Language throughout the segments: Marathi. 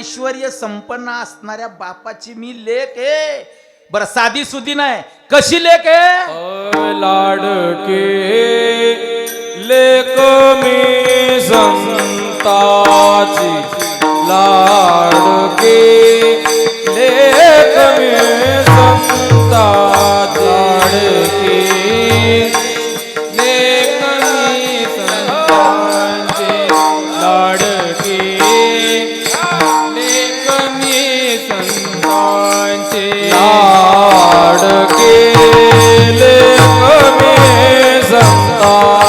ऐश्वर संपन्न असणाऱ्या बापाची मी लेख आहे. बर साधी सुधी नाही. कशी लेख आहे? लाडके लेख मी संताची ला todo.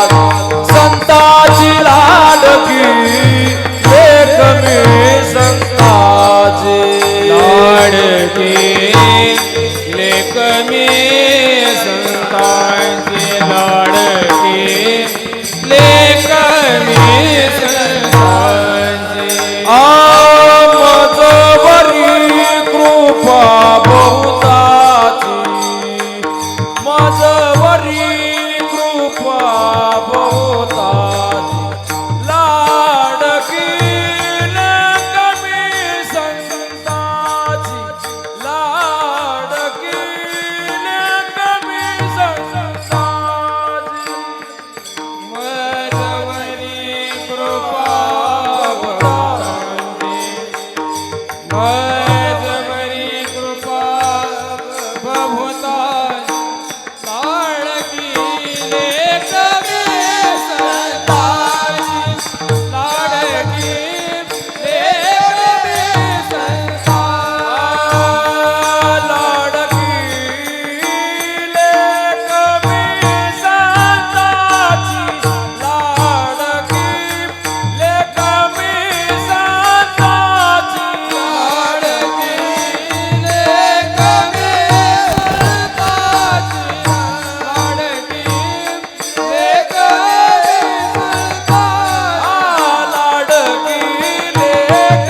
Oh.